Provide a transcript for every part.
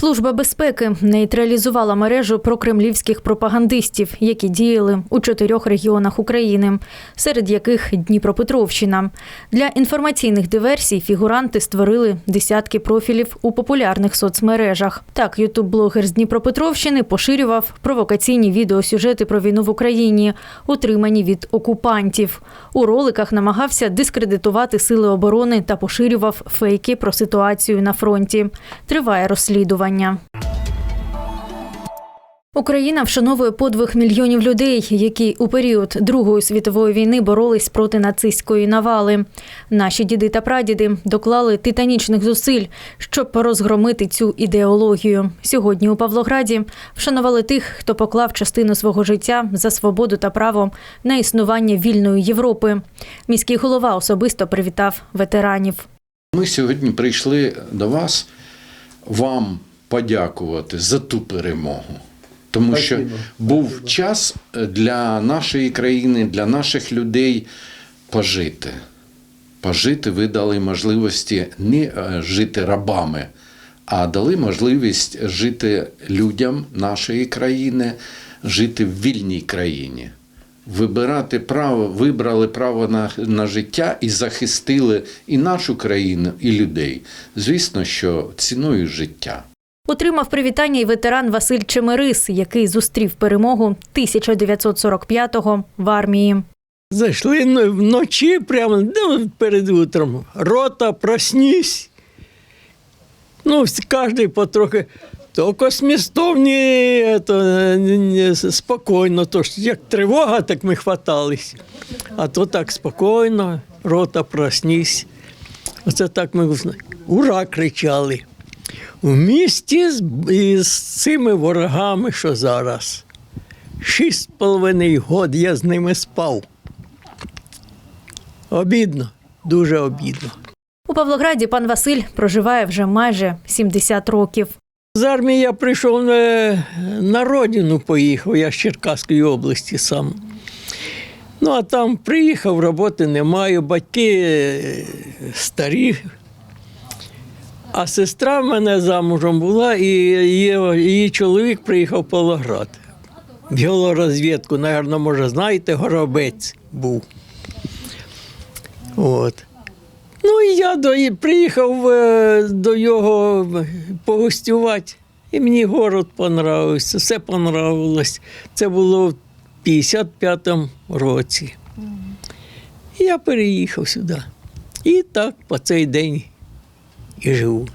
Служба безпеки нейтралізувала мережу прокремлівських пропагандистів, які діяли у чотирьох регіонах України, серед яких Дніпропетровщина. Для інформаційних диверсій фігуранти створили десятки профілів у популярних соцмережах. Так, ютуб-блогер з Дніпропетровщини поширював провокаційні відеосюжети про війну в Україні, утримані від окупантів. У роликах намагався дискредитувати сили оборони та поширював фейки про ситуацію на фронті. Триває розслідування. Україна вшановує подвиг мільйонів людей, які у період Другої світової війни боролись проти нацистської навали. Наші діди та прадіди доклали титанічних зусиль, щоб порозгромити цю ідеологію. Сьогодні у Павлограді вшанували тих, хто поклав частину свого життя за свободу та право на існування вільної Європи. Міський голова особисто привітав ветеранів. Ми сьогодні прийшли до вас вам подякувати за ту перемогу. Тому що був час для нашої країни, для наших людей пожити. Пожити ви дали можливості не е, жити рабами, а дали можливість жити людям нашої країни, жити в вільній країні. Вибирати право, вибрали право на, на життя і захистили і нашу країну, і людей. Звісно, що ціною життя. Отримав привітання й ветеран Василь Чемерис, який зустрів перемогу 1945-го в армії. Зайшли вночі, прямо ну, перед утром. Рота, проснись. Ну, кожен потрохи. Тільки смістовні, то, е, спокійно. То ж як тривога, так ми хватались. А то так спокійно, рота, проснись. Оце так ми ура кричали. У місті з, із цими ворогами, що зараз. Шість з половиною год я з ними спав. Обідно, дуже обідно. У Павлограді пан Василь проживає вже майже 70 років. З армії я прийшов на, на родину, поїхав, я з Черкаської області сам. Ну, а там приїхав, роботи немає, батьки е, старі. А сестра в мене замужем була, і її, її чоловік приїхав в Павлоград. В геологорозвідку, напевно, може, знаєте, горобець був. От. Ну і я до, і приїхав е, до його погостювати. І мені город понравився, все понравилось. Це було в 55-му році. І я переїхав сюди. І так по цей день і живу.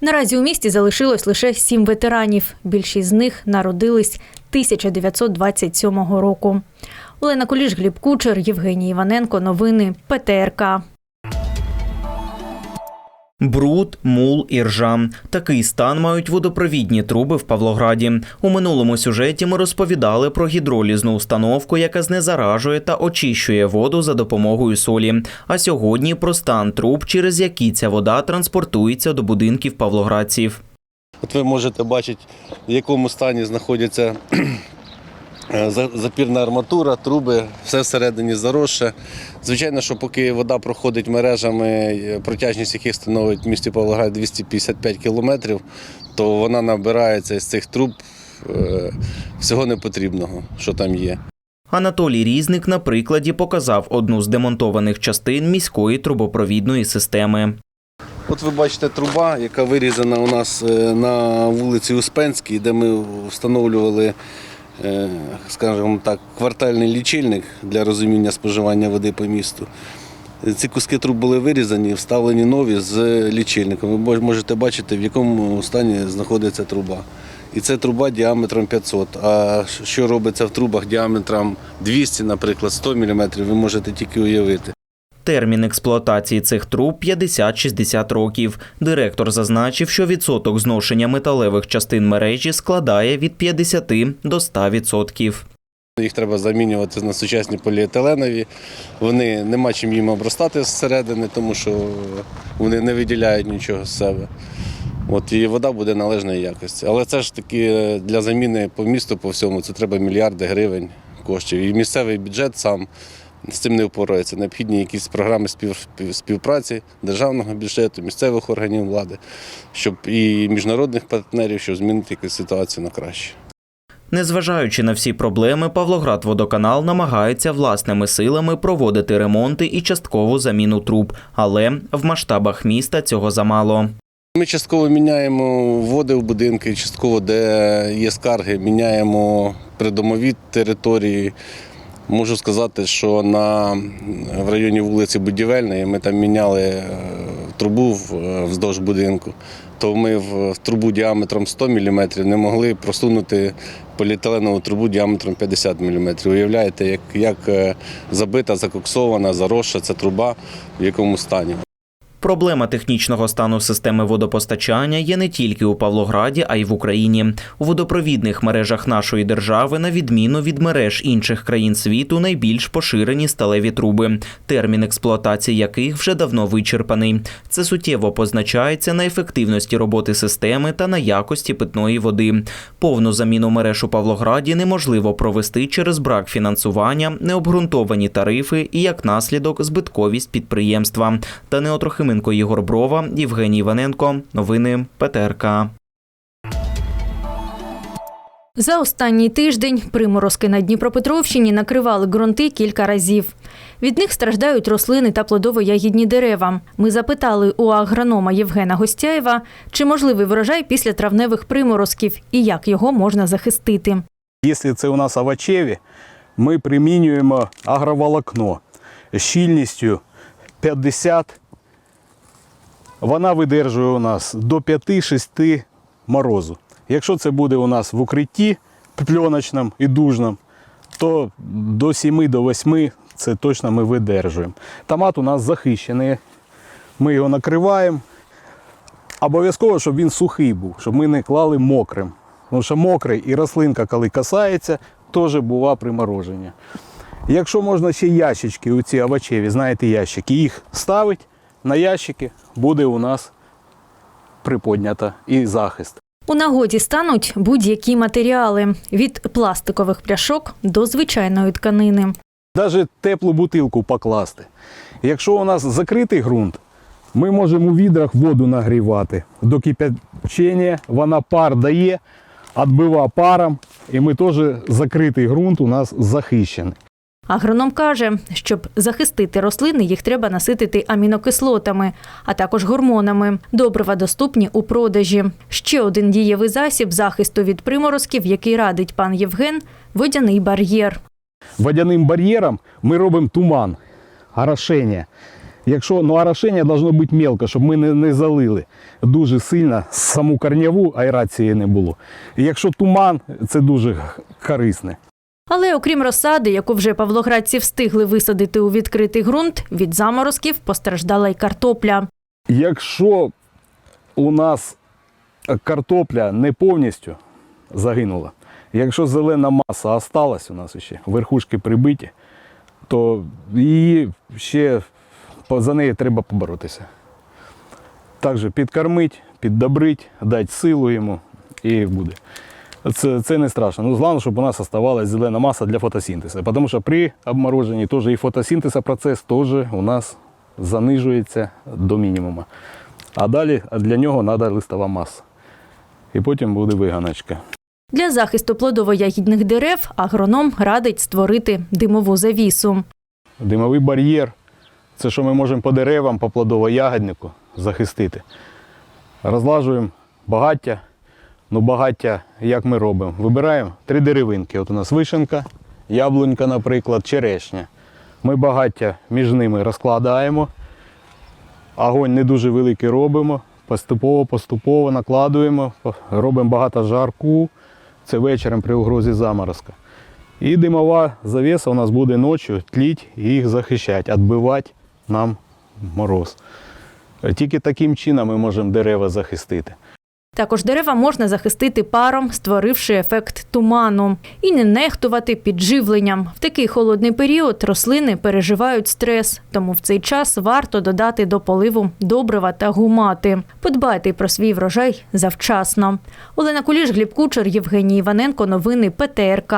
Наразі у місті залишилось лише сім ветеранів. Більшість з них народились 1927 року. Олена Куліш, Гліб Кучер, Євгеній Іваненко. Новини ПТРК. Бруд, мул і ржа. Такий стан мають водопровідні труби в Павлограді. У минулому сюжеті ми розповідали про гідролізну установку, яка знезаражує та очищує воду за допомогою солі. А сьогодні про стан труб, через які ця вода транспортується до будинків павлоградців. От ви можете бачити, в якому стані знаходиться за- запірна арматура, труби, все всередині заросше. Звичайно, що поки вода проходить мережами, е, протяжність яких становить в місті Павлоград 255 кілометрів, то вона набирається із цих труб е, всього непотрібного, що там є. Анатолій Різник на прикладі показав одну з демонтованих частин міської трубопровідної системи. От ви бачите труба, яка вирізана у нас е, на вулиці Успенській, де ми встановлювали, е, скажімо так, квартальний лічильник для розуміння споживання води по місту. Ці куски труб були вирізані, вставлені нові з лічильником. Ви можете бачити, в якому стані знаходиться труба. І це труба діаметром 500. А що робиться в трубах діаметром 200, наприклад, 100 мм, ви можете тільки уявити. Термін експлуатації цих труб 50-60 років. Директор зазначив, що відсоток зношення металевих частин мережі складає від 50 до 100%. Їх треба замінювати на сучасні поліетиленові. Вони нема чим їм обростати зсередини, тому що вони не виділяють нічого з себе. От, і вода буде належної якості. Але це ж таки для заміни по місту, по всьому, це треба мільярди гривень коштів. І місцевий бюджет сам з цим не впораються. Необхідні якісь програми спів, співпраці державного бюджету, місцевих органів влади, щоб і міжнародних партнерів, щоб змінити якусь ситуацію на краще. Незважаючи на всі проблеми, Павлоградводоканал намагається власними силами проводити ремонти і часткову заміну труб, але в масштабах міста цього замало. Ми частково міняємо води в будинки, частково, де є скарги, міняємо придомові території. Можу сказати, що на, в районі вулиці Будівельної ми там міняли е, трубу е, вздовж будинку, то ми в, трубу діаметром 100 мм не могли просунути поліетиленову трубу діаметром 50 мм. Уявляєте, як, як е, забита, закоксована, заросша ця труба, в якому стані. Проблема технічного стану системи водопостачання є не тільки у Павлограді, а й в Україні. У водопровідних мережах нашої держави, на відміну від мереж інших країн світу, найбільш поширені сталеві труби, термін експлуатації яких вже давно вичерпаний. Це суттєво позначається на ефективності роботи системи та на якості питної води. Повну заміну мереж у Павлограді неможливо провести через брак фінансування, необґрунтовані тарифи і як наслідок збитковість підприємства. Данило Трохименко, Єгор Брова, Євгеній Іваненко. Новини ПТРК. За останній тиждень приморозки на Дніпропетровщині накривали ґрунти кілька разів. Від них страждають рослини та плодово-ягідні дерева. Ми запитали у агронома Євгена Гостяєва, чи можливий врожай після травневих приморозків і як його можна захистити. Якщо це у нас овочеві, ми примінюємо агроволокно щільністю 50. Вона видержує у нас до 5-6 морозу. Якщо це буде у нас в укритті пленочному і дужному, то до 7 до 8 це точно ми видержуємо. Томат у нас захищений. Ми його накриваємо. Обов'язково, щоб він сухий був, щоб ми не клали мокрим. Тому що мокрий і рослинка, коли касається, теж бува примороження. Якщо можна ще ящички, оці овочеві, знаєте, ящики, їх ставить на ящики, буде у нас приподнята і захист. У нагоді стануть будь-які матеріали від пластикових пляшок до звичайної тканини. Навіть теплу бутилку покласти. Якщо у нас закритий ґрунт, ми можемо у відрах воду нагрівати. До кипячення вона пар дає, відбива паром, і ми теж закритий ґрунт у нас захищений. Агроном каже, щоб захистити рослини, їх треба наситити амінокислотами, а також гормонами. Добрива доступні у продажі. Ще один дієвий засіб захисту від приморозків, який радить пан Євген водяний бар'єр. Водяним бар'єром ми робимо туман, орошення. Якщо ну, орошення должно бути мелко, щоб ми не, не залили дуже сильно саму корняву, аерації не було. І якщо туман, це дуже корисне. Але окрім розсади, яку вже павлоградці встигли висадити у відкритий ґрунт, від заморозків постраждала й картопля. Якщо у нас картопля не повністю загинула, якщо зелена маса осталась у нас ще, верхушки прибиті, то її ще за неї треба поборотися. Також підкормити, піддобрити, дати силу йому і буде. Це, це не страшно. Ну, головне, щоб у нас оставалась зелена маса для фотосинтезу. Тому що при обмороженні теж і фотосинтез процес теж у нас занижується до мінімуму. А далі для нього треба листова маса. І потім буде виганочка. Для захисту плодово-ягідних дерев агроном радить створити димову завісу. Димовий бар'єр це що ми можемо по деревам, по плодово-ягіднику захистити. Розлажуємо багаття. Ну, багаття як ми робимо? Вибираємо три деревинки. От у нас вишенка, яблунька, наприклад, черешня. Ми багаття між ними розкладаємо. Огонь не дуже великий робимо. Поступово, поступово накладуємо, робимо багато жарку. Це вечором при угрозі заморозка. І димова завіса у нас буде ночі тліть і їх захищати, відбивати нам мороз. Тільки таким чином ми можемо дерева захистити. Також дерева можна захистити паром, створивши ефект туману, і не нехтувати підживленням. В такий холодний період рослини переживають стрес, тому в цей час варто додати до поливу добрива та гумати. Подбайте про свій врожай завчасно. Олена Куліш, Гліб Кучер, Євгеній Іваненко. Новини ПТРК.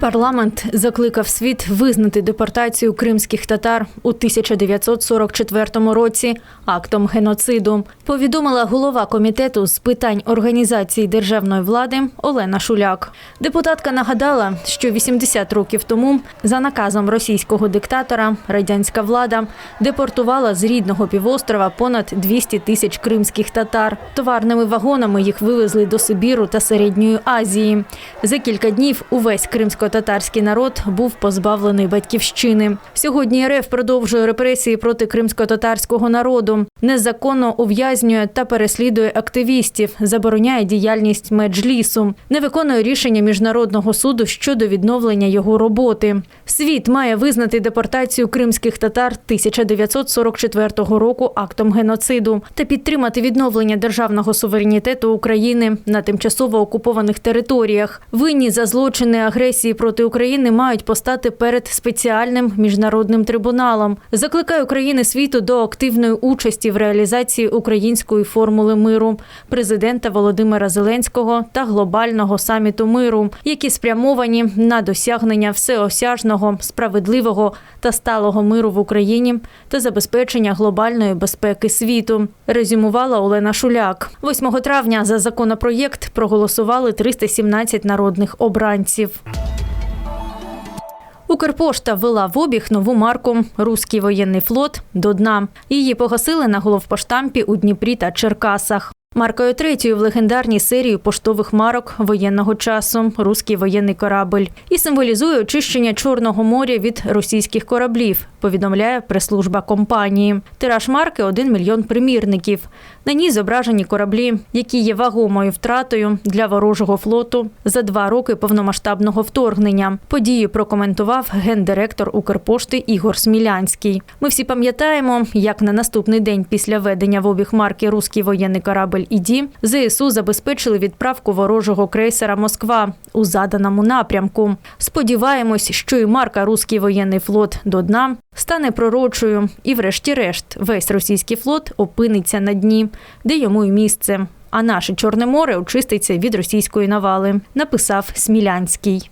Парламент закликав світ визнати депортацію кримських татар у 1944 році актом геноциду. Повідомила голова комітету з питань організації державної влади Олена Шуляк. Депутатка нагадала, що 80 років тому за наказом російського диктатора радянська влада депортувала з рідного півострова понад 200 тисяч кримських татар. Товарними вагонами їх вивезли до Сибіру та Середньої Азії. За кілька днів увесь кримсько-татарський народ був позбавлений батьківщини. Сьогодні РФ продовжує репресії проти кримсько-татарського народу, незаконно ув'язнює та переслідує активістів, забороняє діяльність меджлісу, не виконує рішення міжнародного суду щодо відновлення його роботи. Світ має визнати депортацію кримських татар 1944 року актом геноциду та підтримати відновлення державного суверенітету України на тимчасово окупованих територіях. Винні за злочини агресії проти України мають постати перед спеціальним міжнародним трибуналом. Закликаю країни світу до активної участі в реалізації української формули миру, президента Володимира Зеленського та глобального саміту миру, які спрямовані на досягнення всеосяжного, справедливого та сталого миру в Україні та забезпечення глобальної безпеки світу. Резюмувала Олена Шуляк. 8 травня за законопроєкт проголосували 317 народних обранців. Укрпошта ввела в обіг нову марку Руський воєнний флот до дна. Її погасили на головпоштампі у Дніпрі та Черкасах. Маркою третьою в легендарній серії поштових марок воєнного часу Руський воєнний корабль і символізує очищення Чорного моря від російських кораблів. Повідомляє прес-служба компанії. Тираж марки 1 мільйон примірників. На ній зображені кораблі, які є вагомою втратою для ворожого флоту за два роки повномасштабного вторгнення. Подію прокоментував гендиректор Укрпошти Ігор Смілянський. Ми всі пам'ятаємо, як на наступний день після введення в обіг марки Руський воєнний «Іді» ЗСУ забезпечили відправку ворожого крейсера Москва у заданому напрямку. Сподіваємось, що і марка Руський воєнний флот до дна стане пророчою, і, врешті-решт, весь російський флот опиниться на дні, де йому й місце. А наше Чорне море очиститься від російської навали, написав Смілянський.